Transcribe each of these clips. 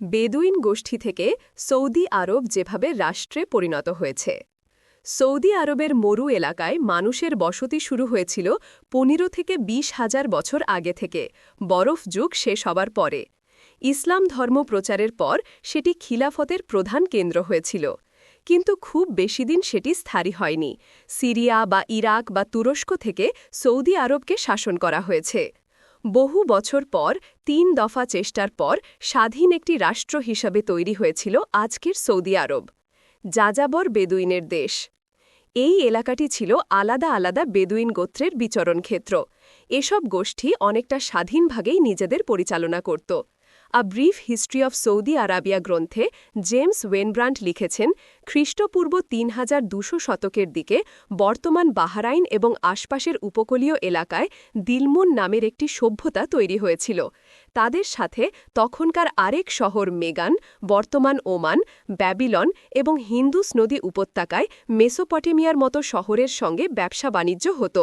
বেদুইন গোষ্ঠী থেকে সৌদি আরব যেভাবে রাষ্ট্রে পরিণত হয়েছে। সৌদি আরবের মরু এলাকায় মানুষের বসতি শুরু হয়েছিল পনেরো থেকে ২০ হাজার বছর আগে থেকে। বরফ যুগ শেষ হবার পরে। ইসলাম ধর্ম প্রচারের পর সেটি খিলাফতের প্রধান কেন্দ্র হয়েছিল। কিন্তু খুব বেশি দিন সেটি স্থায়ী হয়নি। সিরিয়া বা ইরাক বা তুরস্ক থেকে সৌদি আরবকে শাসন করা হয়েছে। বহু বছর পর, তিন দফা চেষ্টার পর, স্বাধীন একটি রাষ্ট্র হিসাবে তৈরি হয়েছিল আজকের সৌদি আরব, যাযাবর বেদুইনের দেশ। এই এলাকাটি ছিল আলাদা আলাদা বেদুইন গোত্রের বিচরণ ক্ষেত্র এসব গোষ্ঠী অনেকটা স্বাধীনভাগেই নিজেদের পরিচালনা করত। A brief history of Saudi Arabia গ্রন্থে জেমস ওয়েনব্রান্ট লিখেছেন, খ্রিস্টপূর্ব তিন হাজার দুশো শতকের দিকে বর্তমান বাহারাইন এবং আশপাশের উপকূলীয় এলাকায় দিলমুন নামের একটি সভ্যতা তৈরি হয়েছিল। তাদের সাথে তখনকার আরেক শহর মেগান, বর্তমান ওমান, ব্যাবিলন এবং হিন্দুস নদী উপত্যকায় মেসোপটেমিয়ার মতো শহরের সঙ্গে ব্যবসা বাণিজ্য হতো।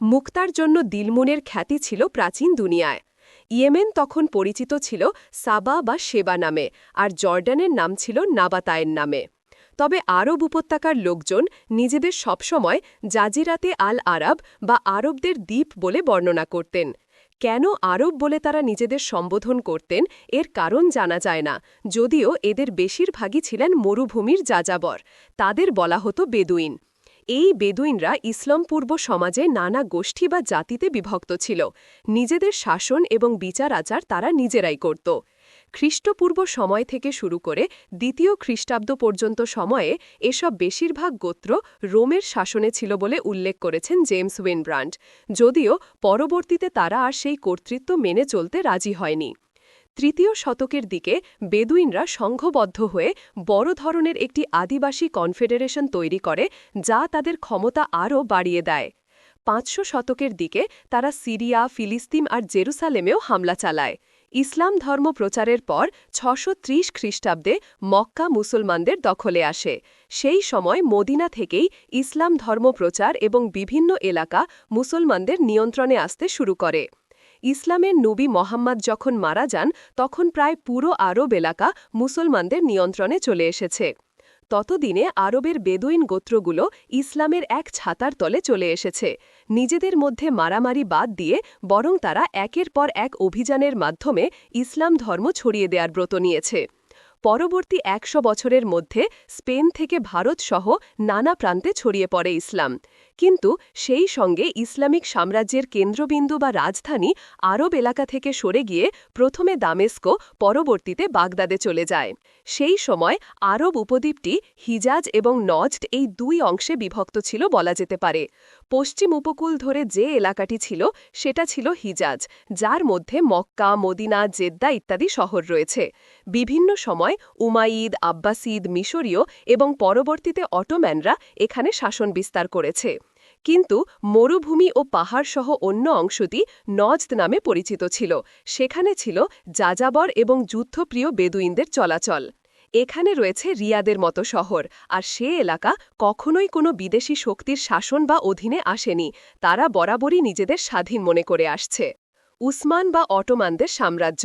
মুক্তার জন্য দিলমুনের খ্যাতি ছিল প্রাচীন দুনিয়ায়। ইয়েমেন তখন পরিচিত ছিল সাবা বা সেবা নামে, আর জর্ডানের নাম ছিল নাবাতায়ের নামে। তবে আরব উপত্যকার লোকজন নিজেদের সবসময় জাজিরাতে আল আরব বা আরবদের দ্বীপ বলে বর্ণনা করতেন। কেন আরব বলে তারা নিজেদের সম্বোধন করতেন, এর কারণ জানা যায় না, যদিও এদের বেশিরভাগই ছিলেন মরুভূমির যাযাবর, তাদের বলা হতো বেদুইন। এই বেদুইনরা ইসলাম পূর্ব সমাজে নানা গোষ্ঠী বা জাতিতে বিভক্ত ছিল। নিজেদের শাসন এবং বিচার আচার তারা নিজেরাই করত। খ্রিস্টপূর্ব সময় থেকে শুরু করে দ্বিতীয় খ্রিস্টাব্দ পর্যন্ত সময়ে এসব বেশিরভাগ গোত্র রোমের শাসনে ছিল বলে উল্লেখ করেছেন জেমস উইনব্রান্ড যদিও পরবর্তীতে তারা আর সেই কর্তৃত্ব মেনে চলতে রাজি হয়নি। তৃতীয় শতকের দিকে বেদুইনরা সংঘবদ্ধ হয়ে বড় ধরনের একটি আদিবাসী কনফেডারেশন তৈরি করে, যা তাদের ক্ষমতা আরও বাড়িয়ে দেয়। পাঁচশো শতকের দিকে তারা সিরিয়া, ফিলিস্তিন আর জেরুসালেমেও হামলা চালায়। ইসলাম ধর্ম প্রচারের পর ছশো ত্রিশ খ্রিস্টাব্দে মক্কা মুসলমানদের দখলে আসে। সেই সময় মদিনা থেকেই ইসলাম ধর্ম প্রচার এবং বিভিন্ন এলাকা মুসলমানদের নিয়ন্ত্রণে আসতে শুরু করে। ইসলামের নবী মোহাম্মদ যখন মারা যান, তখন প্রায় পুরো আরব এলাকা মুসলমানদের নিয়ন্ত্রণে চলে এসেছে। ততদিনে আরবের বেদুইন গোত্রগুলো ইসলামের এক ছাতার তলে চলে এসেছে। নিজেদের মধ্যে মারামারি বাদ দিয়ে বরং তারা একের পর এক অভিযানের মাধ্যমে ইসলাম ধর্ম ছড়িয়ে দেওয়ার ব্রত নিয়েছে। পরবর্তী একশো বছরের মধ্যে স্পেন থেকে ভারত সহ নানা প্রান্তে ছড়িয়ে পড়ে ইসলাম। কিন্তু সেই সঙ্গে ইসলামিক সাম্রাজ্যের কেন্দ্রবিন্দু বা রাজধানী আরব এলাকা থেকে সরে গিয়ে প্রথমে দামেস্কো, পরবর্তীতে বাগদাদে চলে যায়। সেই সময় আরব উপদ্বীপটি হিজাজ এবং নজড এই দুই অংশে বিভক্ত ছিল বলা যেতে পারে। পশ্চিম উপকূল ধরে যে এলাকাটি ছিল, সেটা ছিল হিজাজ, যার মধ্যে মক্কা, মদিনা, জেদ্দা ইত্যাদি শহর রয়েছে। বিভিন্ন সময় উমাইদ, আব্বাসিদ, মিশরীয় এবং পরবর্তীতে অটোম্যানরা এখানে শাসন বিস্তার করেছে। কিন্তু মরুভূমি ও পাহাড়সহ অন্য অংশটি নজদ নামে পরিচিত ছিল। সেখানে ছিল যাযাবর এবং যুদ্ধপ্রিয় বেদুইনদের চলাচল। এখানে রয়েছে রিয়াদের মতো শহর, আর সে এলাকা কখনোই কোনো বিদেশি শক্তির শাসন বা অধীনে আসেনি। তারা বরাবরই নিজেদের স্বাধীন মনে করে আসছে। উসমান বা অটোমানদের সাম্রাজ্য।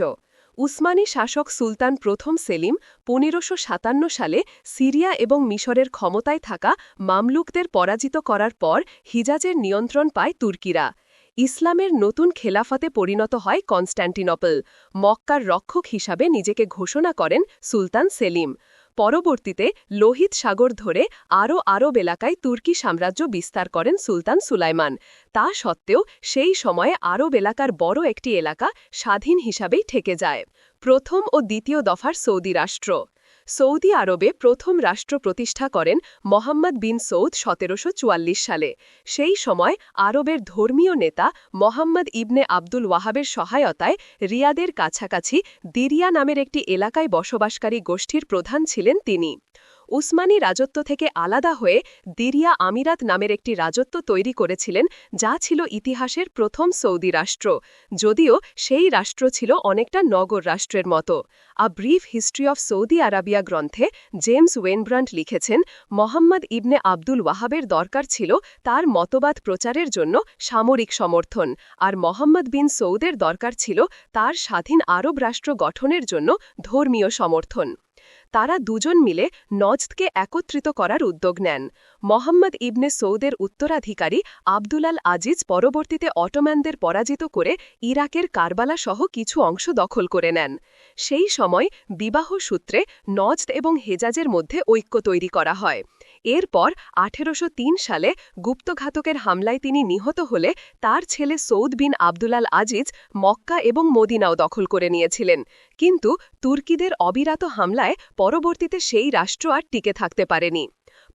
উসমানী শাসক সুলতান প্রথম সেলিম পনেরোশো সাতান্ন সালে সিরিয়া এবং মিশরের ক্ষমতায় থাকা মামলুকদের পরাজিত করার পর হিজাজের নিয়ন্ত্রণ পায় তুর্কিরা। ইসলামের নতুন খেলাফতে পরিণত হয় কনস্ট্যান্টিনপল মক্কার রক্ষক হিসাবে নিজেকে ঘোষণা করেন সুলতান সেলিম। পরবর্তীতে লোহিত সাগর ধরে আরও আরব এলাকায় তুর্কি সাম্রাজ্য বিস্তার করেন সুলতান সুলাইমান। তা সত্ত্বেও সেই সময়ে আরব এলাকার বড় একটি এলাকা স্বাধীন হিসাবেই ঠেকে যায়। প্রথম ও দ্বিতীয় দফার সৌদি রাষ্ট্র। সৌদি আরবে প্রথম রাষ্ট্র প্রতিষ্ঠা করেন মোহাম্মদ বিন সৌদ সতেরোশো চুয়াল্লিশ সালে। সেই সময় আরবের ধর্মীয় নেতা মোহাম্মদ ইবনে আব্দুল ওয়াহাবের সহায়তায় রিয়াদের কাছাকাছি দিরিয়া নামের একটি এলাকায় বসবাসকারী গোষ্ঠীর প্রধান ছিলেন তিনি। উসমানী রাজত্ব থেকে আলাদা হয়ে দিরিয়া আমিরাত নামের একটি রাজত্ব তৈরি করেছিলেন, যা ছিল ইতিহাসের প্রথম সৌদি রাষ্ট্র, যদিও সেই রাষ্ট্র ছিল অনেকটা নগর রাষ্ট্রের মতো। A brief history of Saudi Arabia গ্রন্থে জেমস ওয়েনব্রান্ট লিখেছেন, মোহাম্মদ ইবনে আব্দুল ওয়াহাবের দরকার ছিল তার মতবাদ প্রচারের জন্য সামরিক সমর্থন, আর মোহাম্মদ বিন সৌদের দরকার ছিল তার স্বাধীন আরব রাষ্ট্র গঠনের জন্য ধর্মীয় সমর্থন। তারা দুজন মিলে নজদকে একত্রিত করার উদ্যোগ নেন। মোহাম্মদ ইবনে সৌদের উত্তরাধিকারী আবদুলাল আজিজ পরবর্তীতে অটোম্যানদের পরাজিত করে ইরাকের কারবালা সহ কিছু অংশ দখল করে নেন। সেই সময় বিবাহ সূত্রে নজদ এবং হেজাজের মধ্যে ঐক্য তৈরি করা হয়। এরপর আঠেরোশো তিন সালে গুপ্তঘাতকের হামলায় তিনি নিহত হলে তার ছেলে সৌদ বিন আবদুলাল আজিজ মক্কা এবং মদিনাও দখল করে নিয়েছিলেন। কিন্তু তুর্কিদের অবিরাত হামলায় পরবর্তীতে সেই রাষ্ট্র আর টিকে থাকতে পারেনি।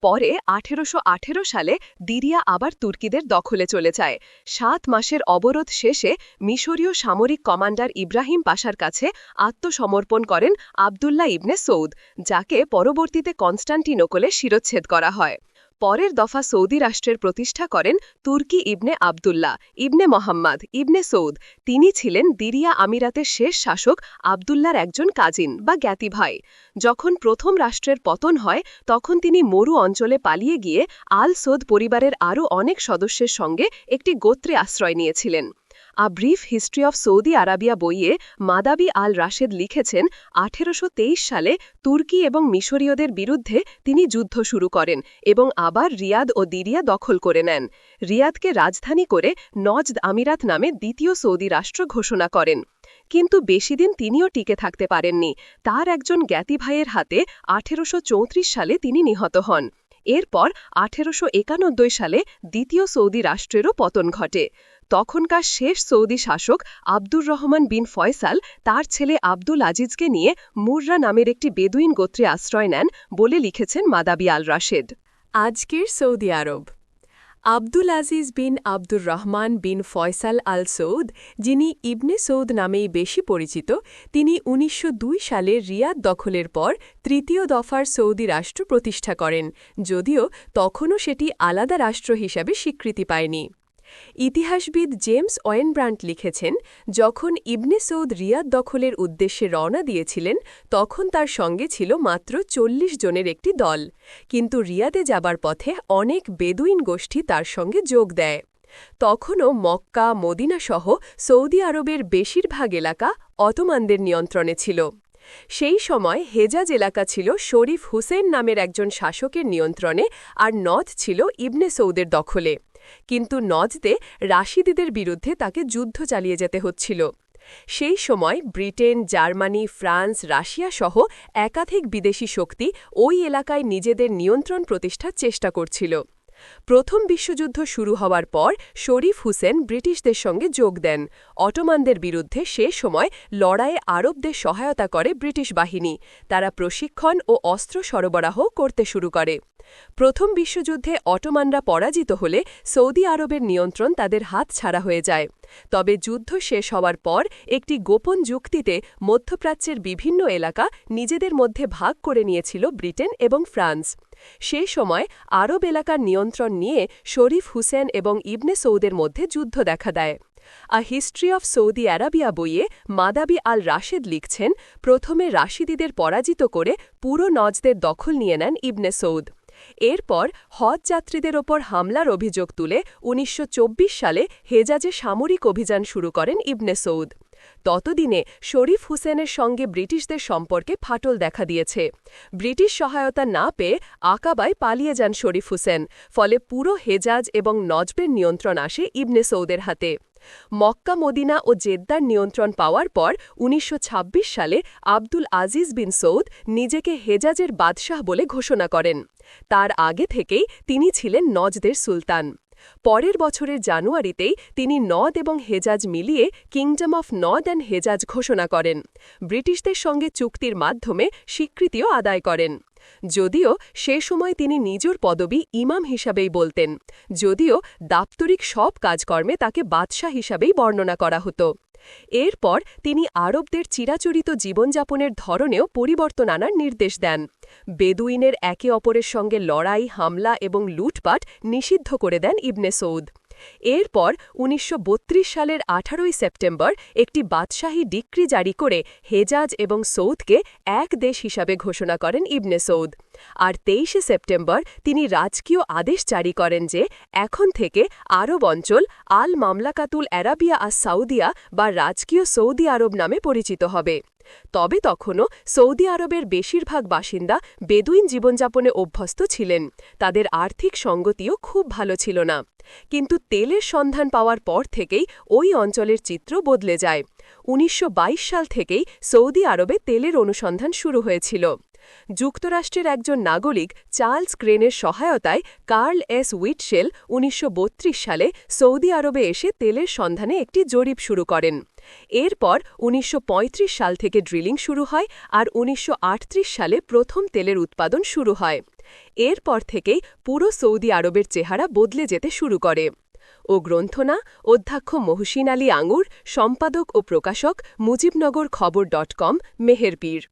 পরে আঠেরোশো আঠেরো সালে দিরিয়া আবার তুর্কিদের দখলে চলে যায়। সাত মাসের অবরোধ শেষে মিশরীয় সামরিক কমান্ডার ইব্রাহিম পাশার কাছে আত্মসমর্পণ করেন আবদুল্লাহ ইবনে সৌদ, যাকে পরবর্তীতে কনস্টান্টিনোকলে শিরচ্ছেদ করা হয়। পরের দফা সৌদি রাষ্ট্রের প্রতিষ্ঠা করেন তুর্কি ইবনে আবদুল্লাহ, ইবনে মোহাম্মদ, ইবনে সৌদ। তিনি ছিলেন দিরিয়া আমিরাতের শেষ শাসক আবদুল্লার একজন কাজিন বা জ্ঞাতিভাই যখন প্রথম রাষ্ট্রের পতন হয়, তখন তিনি মরু অঞ্চলে পালিয়ে গিয়ে আল সৌদ পরিবারের আরও অনেক সদস্যের সঙ্গে একটি গোত্রে আশ্রয় নিয়েছিলেন। A brief history of Saudi Arabia বইয়ে মাদাবি আল রাশেদ লিখেছেন, আঠেরোশো তেইশ সালে তুর্কি এবং মিশরীয়দের বিরুদ্ধে তিনি যুদ্ধ শুরু করেন এবং আবার রিয়াদ ও দিরিয়া দখল করে নেন। রিয়াদকে রাজধানী করে নজদ আমিরাত নামে দ্বিতীয় সৌদি রাষ্ট্র ঘোষণা করেন। কিন্তু বেশিদিন তিনিও টিকে থাকতে পারেননি। তার একজন জ্ঞাতি ভাইয়ের হাতে আঠেরোশো চৌত্রিশ সালে তিনি নিহত হন। এরপর আঠেরোশো একানব্বই সালে দ্বিতীয় সৌদি রাষ্ট্রেরও পতন ঘটে। তখনকার শেষ সৌদি শাসক আব্দুর রহমান বিন ফয়সাল তার ছেলে আব্দুল আজিজকে নিয়ে মুর্রা নামের একটি বেদুইন গোত্রে আশ্রয় নেন বলে লিখেছেন মাদাবি আল রাশেদ আজকের সৌদি আরব। Abdul Aziz bin Abdur Rahman bin Faisal al Saud যিনি ইবনে সৌদ নামেই বেশি পরিচিত, তিনি উনিশশো সালে রিয়াদ দখলের পর তৃতীয় দফার সৌদি রাষ্ট্র প্রতিষ্ঠা করেন, যদিও তখনও সেটি আলাদা রাষ্ট্র হিসাবে স্বীকৃতি পায়নি। ইতিহাসবিদ জেমস ওয়েনব্রান্ট লিখেছেন, যখন ইবনে সৌদ রিয়াদ দখলের উদ্দেশ্যে রওনা দিয়েছিলেন, তখন তার সঙ্গে ছিল মাত্র চল্লিশ জনের একটি দল। কিন্তু রিয়াদে যাবার পথে অনেক বেদুইন গোষ্ঠী তার সঙ্গে যোগ দেয়। তখনও মক্কা, মদিনাসহ সৌদি আরবের বেশিরভাগ এলাকা অটোমানদের নিয়ন্ত্রণে ছিল। সেই সময় হেজাজ এলাকা ছিল শরীফ হুসেন নামের একজন শাসকের নিয়ন্ত্রণে আর নথ ছিল ইবনে সৌদের দখলে। কিন্তু নজদে রাশিদিদের বিরুদ্ধে তাকে যুদ্ধ চালিয়ে যেতে হচ্ছিল। সেই সময় ব্রিটেন, জার্মানি, ফ্রান্স, রাশিয়া সহ একাধিক বিদেশি শক্তি ওই এলাকায় নিজেদের নিয়ন্ত্রণ প্রতিষ্ঠার চেষ্টা করছিল। প্রথম বিশ্বযুদ্ধ শুরু হওয়ার পর শরীফ হুসেন ব্রিটিশদের সঙ্গে যোগ দেন। অটোমানদের বিরুদ্ধে সে সময় লড়াইয়ে আরবদের সহায়তা করে ব্রিটিশ বাহিনী। তারা প্রশিক্ষণ ও অস্ত্র সরবরাহ করতে শুরু করে। প্রথম বিশ্বযুদ্ধে অটোমানরা পরাজিত হলে সৌদি আরবের নিয়ন্ত্রণ তাদের হাত ছাড়া হয়ে যায়। তবে যুদ্ধ শেষ হওয়ার পর একটি গোপন যুক্তিতে মধ্যপ্রাচ্যের বিভিন্ন এলাকা নিজেদের মধ্যে ভাগ করে নিয়েছিল ব্রিটেন এবং ফ্রান্স। সে সময় আরব এলাকার নিয়ন্ত্রণ নিয়ে শরীফ হুসেন এবং ইবনে সৌদের মধ্যে যুদ্ধ দেখা দেয়। A history of Saudi Arabia বইয়ে মাদাবি আল রাশেদ লিখছেন, প্রথমে রাশিদিদের পরাজিত করে পুরো নজদের দখল নিয়ে নেন ইবনে সৌদ। এরপর হজ যাত্রীদের ওপর হামলার অভিযোগ তুলে উনিশশো চব্বিশ সালে হেজাজে সামরিক অভিযান শুরু করেন ইবনে সৌদ। ততদিনে শরীফ হুসেনের সঙ্গে ব্রিটিশদের সম্পর্কে ফাটল দেখা দিয়েছে। ব্রিটিশ সহায়তা না পেয়ে আকাবায় পালিয়ে যান শরীফ হুসেন, ফলে পুরো হেজাজ এবং নজবের নিয়ন্ত্রণ আসে ইবনে সৌদের হাতে। মক্কা, মদিনা ও জেদ্দার নিয়ন্ত্রণ পাওয়ার পর উনিশশো ছাব্বিশ সালে আব্দুল আজিজ বিন সৌদ নিজেকে হেজাজের বাদশাহ বলে ঘোষণা করেন। তার আগে থেকেই তিনি ছিলেন নজদের সুলতান। পরের বছরের জানুয়ারিতেই তিনি নদ এবং হেজাজ মিলিয়ে কিংডম অফ নদ অ্যান্ড হেজাজ ঘোষণা করেন। ব্রিটিশদের সঙ্গে চুক্তির মাধ্যমে স্বীকৃতিও আদায় করেন। যদিও সে সময় তিনি নিজের পদবি ইমাম হিসাবেই বলতেন, যদিও দাপ্তরিক সব কাজকর্মে তাকে বাদশাহ হিসাবেই বর্ণনা করা হতো। এরপর তিনি আরবদের চিরাচরিত জীবনযাপনের ধরনেও পরিবর্তন আনার নির্দেশ দেন। বেদুইনের একে অপরের সঙ্গে লড়াই, হামলা এবং লুটপাট নিষিদ্ধ করে দেন ইবনে সৌদ। এরপর উনিশশো বত্রিশ সালের আঠারোই সেপ্টেম্বর একটি বাদশাহী ডিক্রি জারি করে হেজাজ এবং সৌদকে এক দেশ হিসাবে ঘোষণা করেন ইবনে সৌদ। আর তেইশে সেপ্টেম্বর তিনি রাজকীয় আদেশ জারি করেন যে এখন থেকে আরব অঞ্চল আল মামলাকাতুল অ্যারাবিয়া আর সাউদিয়া বা রাজকীয় সৌদি আরব নামে পরিচিত হবে। তবে তখনও সৌদি আরবের বেশিরভাগ বাসিন্দা বেদুইন জীবনযাপনে অভ্যস্ত ছিলেন। তাদের আর্থিক সঙ্গতিও খুব ভালো ছিল না। কিন্তু তেলের সন্ধান পাওয়ার পর থেকেই ওই অঞ্চলের চিত্র বদলে যায়। উনিশশো বাইশ সাল থেকেই সৌদি আরবে তেলের অনুসন্ধান শুরু হয়েছিল। যুক্তরাষ্ট্রের একজন নাগরিক চার্লস ক্রেনের সহায়তায় কার্ল এস উইটশেল উনিশশো বত্রিশ সালে সৌদি আরবে এসে তেলের সন্ধানে একটি জরিপ শুরু করেন। এরপর উনিশশো পঁয়ত্রিশ সাল থেকে ড্রিলিং শুরু হয় আর উনিশশো আটত্রিশ সালে প্রথম তেলের উৎপাদন শুরু হয়। এরপর থেকেই পুরো সৌদি আরবের চেহারা বদলে যেতে শুরু করে। ও গ্রন্থনা, অধ্যক্ষ মহসিন আলী আঙুর সম্পাদক ও প্রকাশক মুজিবনগর খবর ডট কম, মেহেরপীর।